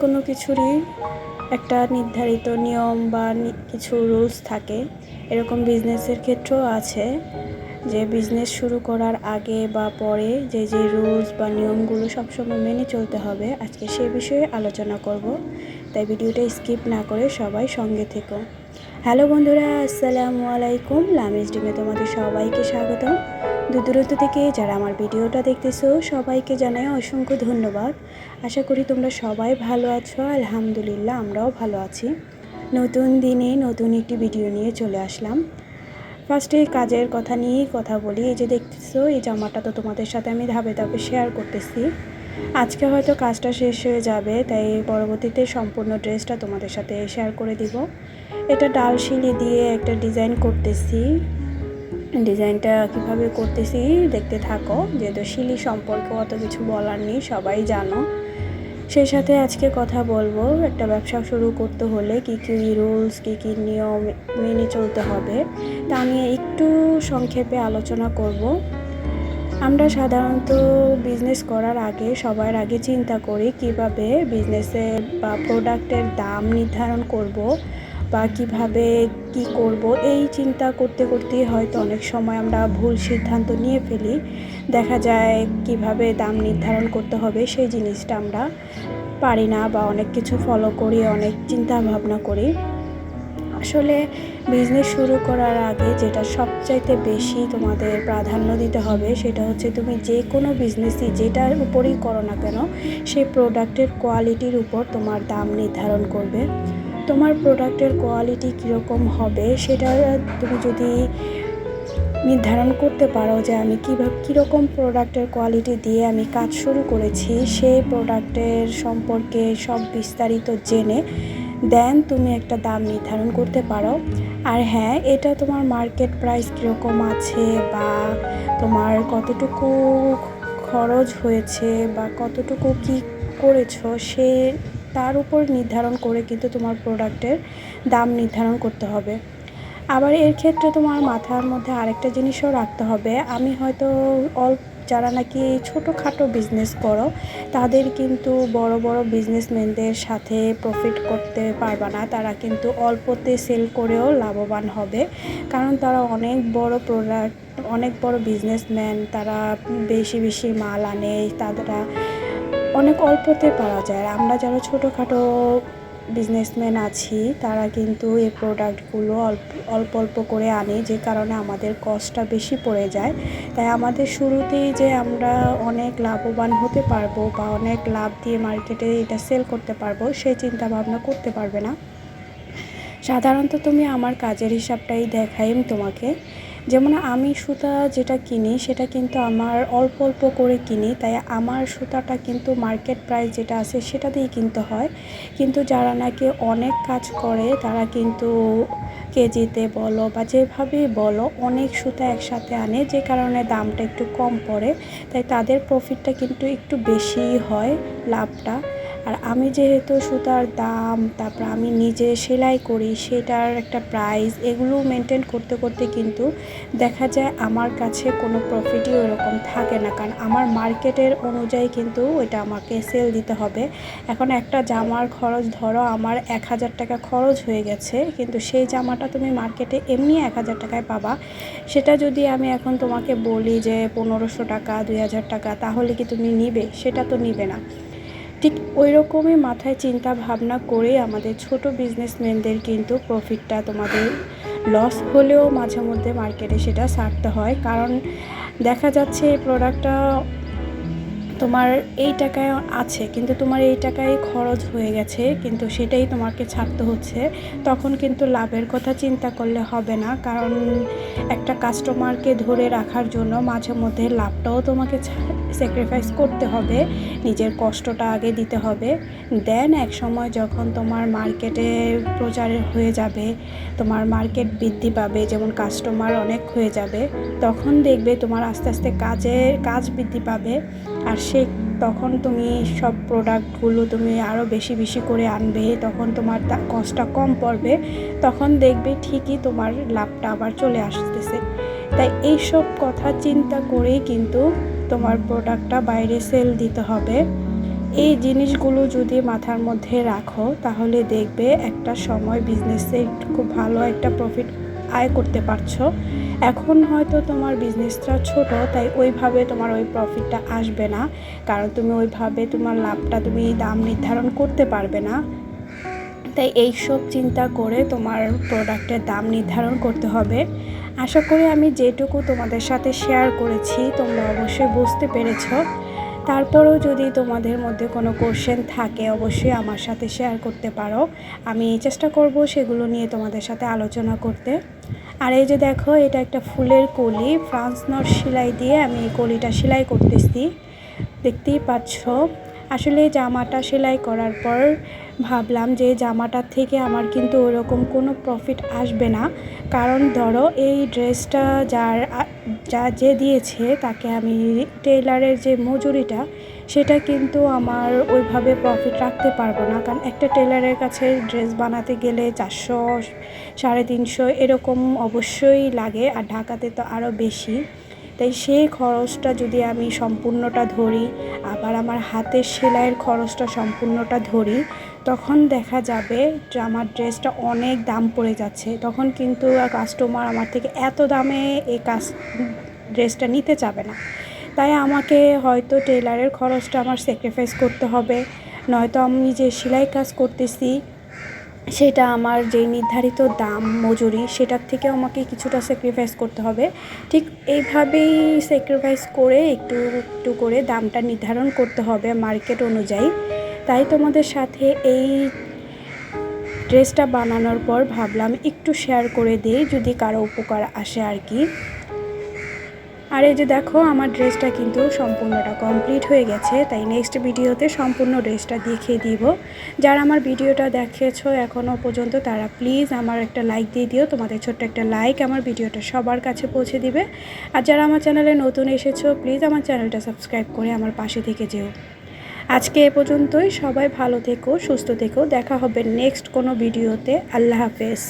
কোনো কিছুরই একটা নির্ধারিত নিয়ম বা কিছু রুলস থাকে। এরকম বিজনেসের ক্ষেত্রেও আছে যে বিজনেস শুরু করার আগে বা পরে যে যে রুলস বা নিয়মগুলো সবসময় মেনে চলতে হবে, আজকে সে বিষয়ে আলোচনা করব। তাই ভিডিওটা স্কিপ না করে সবাই সঙ্গে থেকো। হ্যালো বন্ধুরা, আসসালামু আলাইকুম। লামিজ ডিমে তোমাদের সবাইকে স্বাগতম। দূর দূরান্ত থেকে যারা আমার ভিডিওটা দেখতেছো, সবাইকে জানাই অসংখ্য ধন্যবাদ। আশা করি তোমরা সবাই ভালো আছো, আলহামদুলিল্লাহ আমরাও ভালো আছি। নতুন দিনে নতুন একটি ভিডিও নিয়ে চলে আসলাম। ফার্স্টে কাজের কথা নিয়েই কথা বলি, এই যে দেখতেছো, এই জামাটা তো তোমাদের সাথে আমি ধাপে ধাপে শেয়ার করতেছি। আজকে হয়তো কাজটা শেষ হয়ে যাবে, তাই পরবর্তীতে সম্পূর্ণ ড্রেসটা তোমাদের সাথে শেয়ার করে দিব। এটা ডাল শিলি দিয়ে একটা ডিজাইন করতেছি। ডিজাইনটা কীভাবে করতেছি দেখতে থাকো, যেহেতু শিলি সম্পর্কে অত কিছু বলার নেই, সবাই জানো। সেই সাথে আজকে কথা বলব, একটা ব্যবসা শুরু করতে হলে কী কী রুলস, কী কী নিয়ম মেনে চলতে হবে, তা নিয়ে একটু সংক্ষেপে আলোচনা করব। আমরা সাধারণত বিজনেস করার আগে সবার আগে চিন্তা করি কীভাবে বিজনেসের বা প্রোডাক্টের দাম নির্ধারণ করব। বা কীভাবে কি করব, এই চিন্তা করতে করতেই হয়তো অনেক সময় আমরা ভুল সিদ্ধান্ত নিয়ে ফেলি। দেখা যায় কীভাবে দাম নির্ধারণ করতে হবে, সেই জিনিসটা আমরা পারি না বা অনেক কিছু ফলো করি, অনেক চিন্তা ভাবনা করি। আসলে বিজনেস শুরু করার আগে যেটা সবচাইতে বেশি তোমাদের প্রাধান্য দিতে হবে সেটা হচ্ছে তুমি যে কোনো বিজনেসই যেটার উপরেই করো না কেন, সেই প্রোডাক্টের কোয়ালিটির উপর তোমার দাম নির্ধারণ করবে। তোমার প্রোডাক্টের কোয়ালিটি কীরকম হবে সেটা তুমি যদি নির্ধারণ করতে পারো যে আমি কীভাবে, কীরকম প্রোডাক্টের কোয়ালিটি দিয়ে আমি কাজ শুরু করেছি সেই প্রোডাক্টের সম্পর্কে সব বিস্তারিত জেনে দেন তুমি একটা দাম নির্ধারণ করতে পারো। আর হ্যাঁ এটা তোমার মার্কেট প্রাইস কীরকম আছে বা তোমার কতটুকু খরচ হয়েছে বা কতটুকু কি করেছ সে তার উপর নির্ধারণ করে কিন্তু তোমার প্রোডাক্টের দাম নির্ধারণ করতে হবে। আবার এর ক্ষেত্রে তোমার মাথার মধ্যে আরেকটা জিনিসও রাখতে হবে। আমি হয়তো অল্প যারা নাকি ছোটোখাটো বিজনেস করো, তাদের কিন্তু বড় বড় বিজনেসম্যানদের সাথে প্রফিট করতে পারবে না। তারা কিন্তু অল্পতে সেল করেও লাভবান হবে। কারণ তারা অনেক বড় প্রোডাক্ট অনেক বড় বিজনেসম্যান তারা বেশি বেশি মাল আনে, তারা অনেক অল্পতে পাওয়া যায়। আমরা যারা ছোটোখাটো বিজনেসম্যান আছি, তারা কিন্তু এই প্রোডাক্টগুলো অল্প অল্প অল্প করে আনে, যে কারণে আমাদের কস্টটা বেশি পড়ে যায়। তাই আমাদের শুরুতেই যে আমরা অনেক লাভবান হতে পারব বা অনেক লাভ দিয়ে মার্কেটে এটা সেল করতে পারব সেই চিন্তা ভাবনা করতে পারবে না। সাধারণত তুমি আমার কাজের হিসাবটাই দেখাই তোমাকে। যেমন আমি সুতা যেটা কিনি, সেটা কিন্তু আমার অল্প অল্প করে কিনি, তাই আমার সুতাটা কিন্তু মার্কেট প্রাইস যেটা আছে সেটা দিয়েই কিনতে হয়। কিন্তু যারা নাকি অনেক কাজ করে, তারা কিন্তু কেজিতে বলো বা যেভাবেই বলো অনেক সুতা একসাথে আনে, যে কারণে দামটা একটু কম পড়ে, তাই তাদের প্রফিটটা কিন্তু একটু বেশিই হয় লাভটা। আর আমি যেহেতু সুতার দাম, তারপর আমি নিজে সেলাই করি, সেটার একটা প্রাইস এগুলো মেনটেন করতে করতে কিন্তু দেখা যায় আমার কাছে কোনো প্রফিটই ওরকম থাকে না। কারণ আমার মার্কেটের অনুযায়ী কিন্তু ওইটা আমাকে সেল দিতে হবে। এখন একটা জামার খরচ ধরো আমার এক হাজার টাকা খরচ হয়ে গেছে, কিন্তু সেই জামাটা তুমি মার্কেটে এমনি এক হাজার টাকায় পাবা। সেটা যদি আমি এখন তোমাকে বলি যে পনেরোশো টাকা, দুই হাজার টাকা, তাহলে কি তুমি নিবে? সেটা তো নিবে না। ঠিক ওই রকমই মাথায় চিন্তা ভাবনা করে আমাদের ছোট বিজনেসম্যানদের কিন্তু প্রফিটটা তোমাদের লস হলেও মাঝে মধ্যে মার্কেটে সেটা ছাড়তে হয়। কারণ দেখা যাচ্ছে এই প্রোডাক্টটা তোমার এই টাকায় আছে, কিন্তু তোমার এই টাকায় খরচ হয়ে গেছে, কিন্তু সেটাই তোমাকে ছাড়তে হচ্ছে, তখন কিন্তু লাভের কথা চিন্তা করলে হবে না, কারণ একটা কাস্টমারকে ধরে রাখার জন্য মাঝে মধ্যে লাভটাও তোমাকে স্যাক্রিফাইস করতে হবে, নিজের কষ্টটা আগে দিতে হবে দেন এক সময় যখন তোমার মার্কেটে প্রচার হয়ে যাবে, তোমার মার্কেট বৃদ্ধি পাবে, যেমন কাস্টমার অনেক হয়ে যাবে, তখন দেখবে তোমার আস্তে আস্তে কাজে, কাজ বৃদ্ধি পাবে আর সে তখন তুমি সব প্রোডাক্টগুলো তুমি আরও বেশি বেশি করে আনবে, তখন তোমার কষ্টটা কম পড়বে, তখন দেখবে ঠিকই তোমার লাভটা আবার চলে আসতেছে। তাই এইসব কথা চিন্তা করেই কিন্তু তোমার প্রোডাক্টটা বাইরে সেল দিতে হবে। এই জিনিসগুলো যদি মাথার মধ্যে রাখো, তাহলে দেখবে একটা সময় বিজনেসে খুব ভালো একটা প্রফিট আয় করতে পারছ। এখন হয়তো তোমার বিজনেসটা ছোট, তাই ওইভাবে তোমার ওই প্রফিটটা আসবে না। কারণ তুমি ওইভাবে তোমার লাভটা তুমি দাম নির্ধারণ করতে পারবে না। তাই এইসব চিন্তা করে তোমার প্রোডাক্টের দাম নির্ধারণ করতে হবে। আশা করি আমি যেটুকু তোমাদের সাথে শেয়ার করেছি, তোমরা অবশ্যই বুঝতে পেরেছ। তারপরেও যদি তোমাদের মধ্যে কোনো কোশ্চেন থাকে, অবশ্যই আমার সাথে শেয়ার করতে পারো। আমি চেষ্টা করব সেগুলো নিয়ে তোমাদের সাথে আলোচনা করতে। আর এই যে দেখো, এটা একটা ফুলের কলি। ফ্রান্স নট সেলাই দিয়ে আমি এই কলিটা সেলাই করতেছি। দেখতেই পাচ্ছ। আসলে জামাটা সেলাই করার পর ভাবলাম যে জামাটার থেকে আমার কিন্তু ওরকম কোনো প্রফিট আসবে না। কারণ ধরো, এই ড্রেসটা যার যা যে দিয়েছে তাকে আমি টেলারের যে মজুরিটা, সেটা কিন্তু আমার ওইভাবে প্রফিট রাখতে পারব না। কারণ একটা টেলারের কাছে ড্রেস বানাতে গেলে চারশো, সাড়ে তিনশো এরকম অবশ্যই লাগে আর ঢাকাতে তো আরও বেশি। তাই সেই খরচটা যদি আমি সম্পূর্ণটা ধরি, আবার আমার হাতের সেলাইয়ের খরচটা সম্পূর্ণটা ধরি তখন দেখা যাবে যে আমার ড্রেসটা অনেক দাম পড়ে যাচ্ছে। তখন কিন্তু কাস্টমার আমার থেকে এত দামে এই কাজ, ড্রেসটা নিতে চাবে না। তাই আমাকে হয়তো টেলারের খরচটা আমার স্যাক্রিফাইস করতে হবে। নয়তো আমি যে সেলাই কাজ করতেছি, সেটা আমার যে নির্ধারিত দাম, মজুরি, সেটার থেকে আমাকে কিছুটা স্যাক্রিফাইস করতে হবে। ঠিক এইভাবেই স্যাক্রিফাইস করে একটু একটু করে দামটা নির্ধারণ করতে হবে মার্কেট অনুযায়ী। তাই তোমাদের সাথে এই ড্রেসটা বানানোর পর ভাবলাম একটু শেয়ার করে দিই যদি কারও উপকার আসে আর কি। আর এই যে দেখো, আমার ড্রেসটা কিন্তু সম্পূর্ণটা কমপ্লিট হয়ে গেছে। তাই নেক্সট ভিডিওতে সম্পূর্ণ ড্রেসটা দেখিয়ে দিব। যারা আমার ভিডিওটা দেখেছ এখনও পর্যন্ত, তারা প্লিজ আমার একটা লাইক দিয়ে দিও। তোমাদের ছোট্ট একটা লাইক আমার ভিডিওটা সবার কাছে পৌঁছে দিবে। আর যারা আমার চ্যানেলে নতুন এসেছ প্লিজ আমার চ্যানেলটা সাবস্ক্রাইব করে আমার পাশে থেকে যেও। আজকে এ পর্যন্তই। সবাই ভালো থেকো, সুস্থ থেকো। দেখা হবে নেক্সট কোনো ভিডিওতে আল্লাহ হাফেজ।